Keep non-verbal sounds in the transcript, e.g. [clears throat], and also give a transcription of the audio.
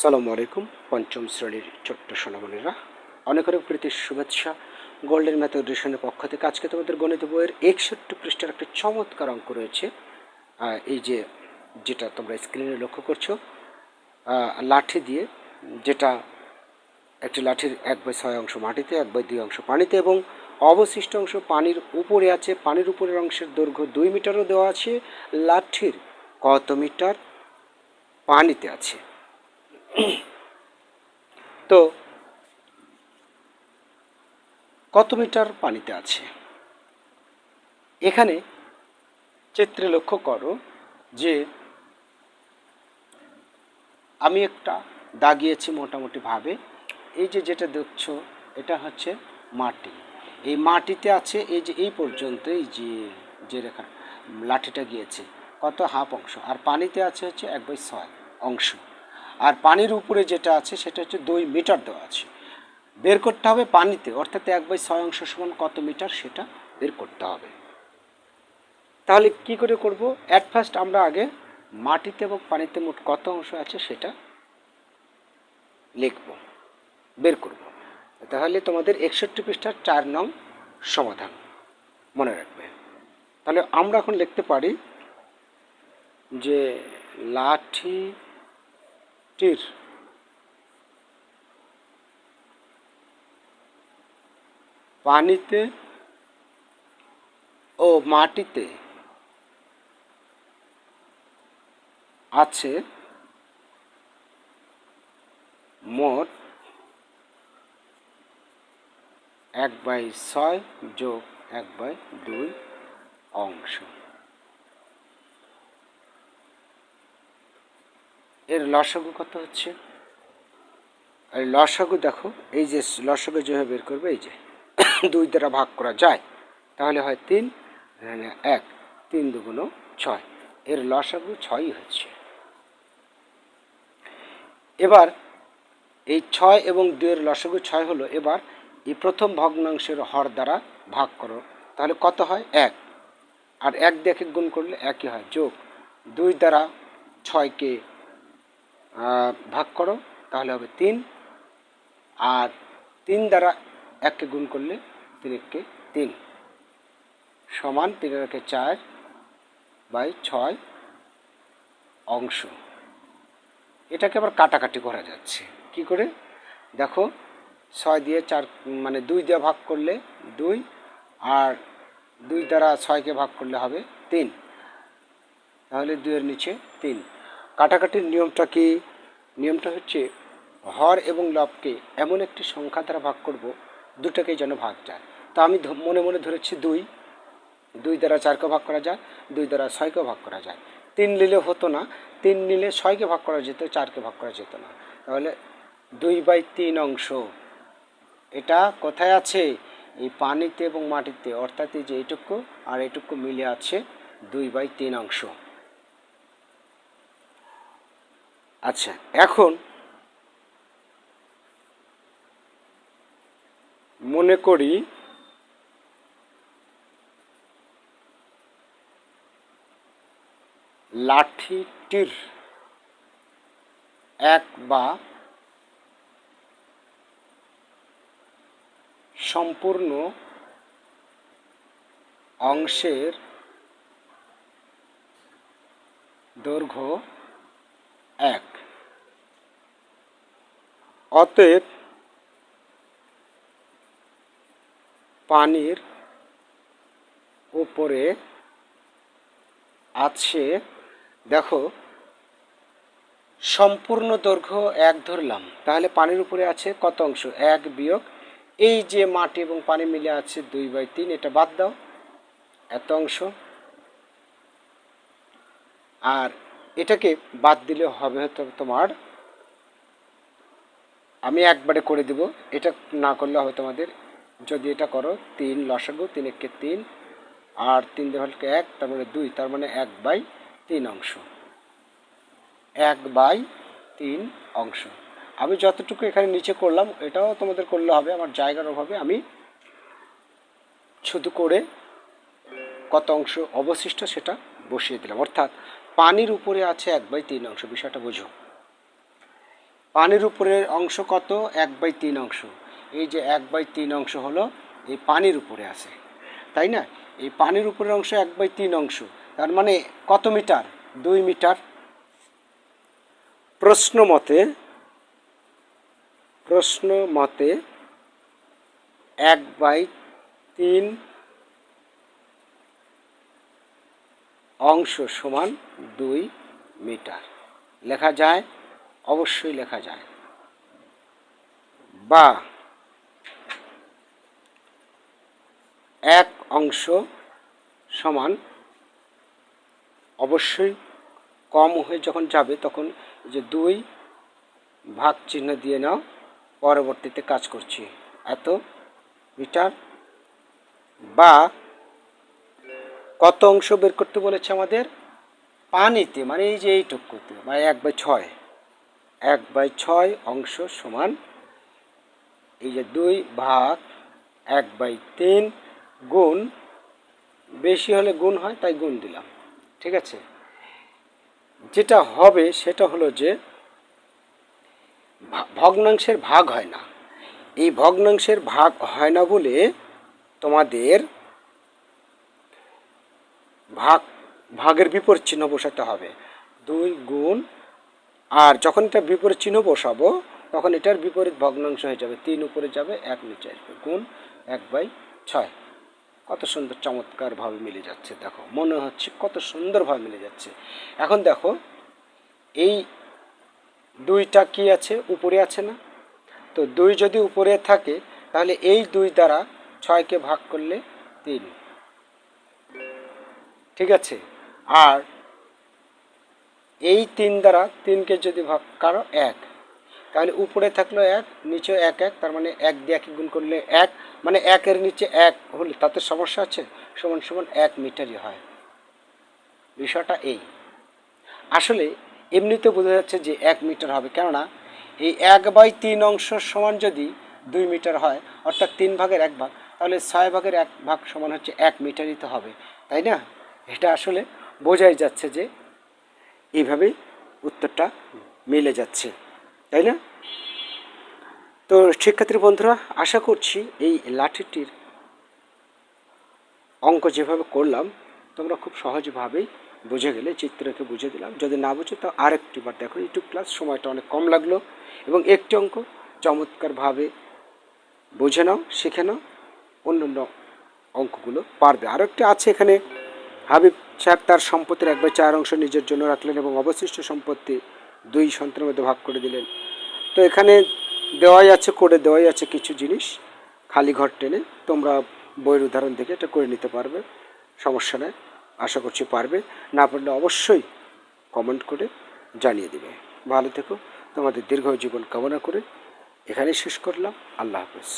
সালামু আলাইকুম, পঞ্চম শ্রেণির ছোট্ট সোনামণিরা। অনেক অনেক প্রীতির শুভেচ্ছা। গোল্ডেন ম্যাথ এডিশনের পক্ষ থেকে আজকে তোমাদের গণিত বইয়ের একষট্টি পৃষ্ঠার একটা চমৎকার অঙ্ক রয়েছে। এই যে যেটা তোমরা স্ক্রিনে লক্ষ্য করছ লাঠি দিয়ে যেটা একটি লাঠির এক বাই ছয় অংশ মাটিতে, এক বাই দুই অংশ পানিতে এবং অবশিষ্ট অংশ পানির উপরে আছে। পানির উপরের অংশের দৈর্ঘ্য দুই মিটারও দেওয়া আছে। লাঠির কত মিটার? পানিতে আছে। [clears throat] তো, কত মিটার পানিতে আছে? এখানে চিত্রে লক্ষ্য করো যে আমি একটা দাগিয়েছি মোটামুটি ভাবে এই যে যেটা দেখছ, এটা হচ্ছে মাটি। এই মাটিতে আছে, এই যে এই পর্যন্ত, এই যে যে রেখা লাঠিটা গিয়েছে, কত হাফ অংশ? আর পানিতে আছে হচ্ছে এক বাই ছয় অংশ। আর পানির উপরে যেটা আছে, সেটা হচ্ছে দুই মিটার দেওয়া আছে। বের করতে হবে পানিতে, অর্থাৎ এক বাই ছয় অংশ সমান কত মিটার সেটা বের করতে হবে। তাহলে কি করে করব? অ্যাট ফার্স্ট আমরা আগে মাটিতে এবং পানিতে মোট কত অংশ আছে সেটা লিখব, বের করব। তাহলে তোমাদের একষট্টি পৃষ্ঠার চার নং সমাধান মনে রাখবে। তাহলে আমরা এখন লিখতে পারি যে লাঠিটির পানিতে ও মাটিতে আছে মোট এক বাই ছয় যোগ এক বাই দুই অংশ। এর লসাগু কত হচ্ছে? আর লসাগু দেখো, এই যে লসাগু যেভাবে বের করবে, এই যে [coughs] দুই দ্বারা ভাগ করা যায়, তাহলে হয় তিন এক, তিন দুগুণ ছয়। এর লসাগু ছয়ই হচ্ছে। এবার এই ছয় এবং দুইয়ের লসাগু ছয় হলো, এবার এই প্রথম ভগ্নাংশের হর দ্বারা ভাগ করো, তাহলে কত হয়? এক। আর এক দেখে গুণ করলে একই হয়, যোগ। দুই দ্বারা ছয়কে ভাগ করো, তাহলে হবে তিন। আর তিন দ্বারা এককে গুণ করলে তিন এককে তিন। সমান তিনের একে চার বাই ছয় অংশ। এটাকে আবার কাটাকাটি করা যাচ্ছে। কি করে? দেখো, ছয় দিয়ে চার মানে দুই দিয়ে ভাগ করলে দুই, আর দুই দ্বারা ছয়কে ভাগ করলে হবে তিন। তাহলে দুইয়ের নিচে তিন। কাটাকাটির নিয়মটা কি? নিয়মটা হচ্ছে হর এবং লবকে এমন একটি সংখ্যা দ্বারা ভাগ করব, দুটাকেই যেন ভাগ যায়। তা আমি মনে মনে ধরেছি দুই। দুই দ্বারা চারকে ভাগ করা যায়, দুই দ্বারা ছয়কে ভাগ করা যায়। তিন নিলে হতো না, তিন নিলে ছয়কে ভাগ করা যেত, চারকে ভাগ করা যেত না। তাহলে দুই বাই তিন অংশ, এটা কোথায় আছে? এই পানিতে এবং মাটিতে। অর্থাৎ যে এইটুকু আর এটুকু মিলে আছে দুই বাই তিন অংশ। আচ্ছা এখন মনে করি লাঠিটির এক বা সম্পূর্ণ অংশের দৈর্ঘ্য এক। অতএব পানির উপরে আছে, দেখো, সম্পূর্ণ দৈর্ঘ্য এক ধরলাম। তাহলে পানির উপরে আছে কত অংশ? এক বিয়োগ। এই যে মাটি এবং পানি মিলে আছে দুই বাই তিন, এটা বাদ দাও। এত অংশ। আর এটাকে বাদ দিলে হবে তোমার একবারে করে দিব। এটা না করলে হবে তোমাদের। যদি এটা করো, তিন লসাগু, তিন একে তিন, আর তিন দেওয়ালকে এক, তার মানে দুই, তার মানে এক বাই তিন অংশ। এক বাই তিন অংশ। আমি যতটুকু এখানে নিচে করলাম, এটাও তোমাদের করলে হবে। আমার জায়গার অভাবে আমি শুধু করে কত অংশ অবশিষ্ট সেটা বসিয়ে দিলাম। অর্থাৎ পানির উপরে আছে এক বাই তিন অংশ, বিষয়টা বুঝো। পানির উপরের অংশ কত? এক বাই তিন অংশ। এই যে এক বাই তিন অংশ হলো এই পানির উপরে আছে। তাই না? এই পানির উপরের অংশ এক বাই তিন অংশ। তার মানে কত মিটার? দুই মিটার। প্রশ্ন মতে প্রশ্ন মতে এক বাই তিন অংশ সমান দুই মিটার। লেখা যায় অবশ্যই লেখা যায়। বা এক অংশ সমান অবশ্যই কম হয়ে যখন যাবে তখন যে দুই ভাগ চিহ্ন দিয়ে নাও, পরবর্তীতে কাজ করছি। এত মিটার। বা কত অংশ বের করতে বলেছে আমাদের? পানিতে মানে এই যে এইটুকুতে মানে এক বাই ছয়। এক বাই ছয় অংশ সমান এই যে দুই ভাগ এক বাই তিন গুণ, বেশি হলে গুণ হয়, তাই গুণ দিলাম। ঠিক আছে? যেটা হবে সেটা হলো যে ভগ্নাংশের ভাগ হয় না। এই ভগ্নাংশের ভাগ হয় না বলে তোমাদের ভাগ ভাগের বিপরীত চিহ্ন বসাতে হবে। দুই গুণ আর যখন এটা বিপরীত চিহ্ন বসাবো, তখন এটার বিপরীত ভগ্নাংশ হয়ে যাবে তিন, উপরে যাবে এক, নিচে আসবে গুণ এক বাই ছয়। কত সুন্দর চমৎকারভাবে মিলে যাচ্ছে, দেখো। মনে হচ্ছে কত সুন্দরভাবে মিলে যাচ্ছে। এখন দেখো, এই দুইটা কি আছে? উপরে আছে না? তো দুই যদি উপরে থাকে, তাহলে এই দুই দ্বারা ছয়কে ভাগ করলে তিন। ঠিক আছে? আর এই তিন দ্বারা তিনকে যদি ভাগ কারও, এক। তাহলে উপরে থাকল এক, নিচে এক এক, তার মানে এক দিয়ে এক গুণ করলে এক মানে একের নিচে এক হলে তাতে সমস্যা আছে? সমান সমান এক মিটারই হয়। বিষয়টা এই। আসলে এমনিতে বোঝা যাচ্ছে যে এক মিটার হবে, কেননা এই এক বাই তিন অংশ সমান যদি দুই মিটার হয়, অর্থাৎ তিন ভাগের এক ভাগ, তাহলে ছয় ভাগের এক ভাগ সমান হচ্ছে এক মিটারই তো হবে, তাই না? এটা আসলে বোঝাই যাচ্ছে যে এইভাবেই উত্তরটা মিলে যাচ্ছে, তাই না? তো শিক্ষার্থী বন্ধুরা, আশা করছি এই লাঠিটির অঙ্ক যেভাবে করলাম, তোমরা খুব সহজভাবেই বুঝে গেলে, চিত্রকে বুঝে দিলাম। যদি না বুঝে, তো আরেকটি বার দেখো। ইউটিউব ক্লাস সময়টা অনেক কম লাগল এবং একটি অঙ্ক চমৎকারভাবে বুঝে নাও, শিখে নাও অন্য অঙ্কগুলো পারবে। আরও একটি আছে এখানে, হাবিব সাহেব তার সম্পত্তির এক বাই চার অংশ নিজের জন্য রাখলেন এবং অবশিষ্ট সম্পত্তি দুই সন্তানের মধ্যে ভাগ করে দিলেন। তো এখানে দেওয়াই আছে করে দেওয়াই আছে কিছু জিনিস। খালি ঘর টেনে তোমরা বইয়ের উদাহরণ থেকে এটা করে নিতে পারবে, সমস্যা নেই, আশা করছি পারবে। না পারলে অবশ্যই কমেন্ট করে জানিয়ে দেবে। ভালো থেকো, তোমাদের দীর্ঘ জীবন কামনা করে এখানেই শেষ করলাম। আল্লাহ হাফেজ।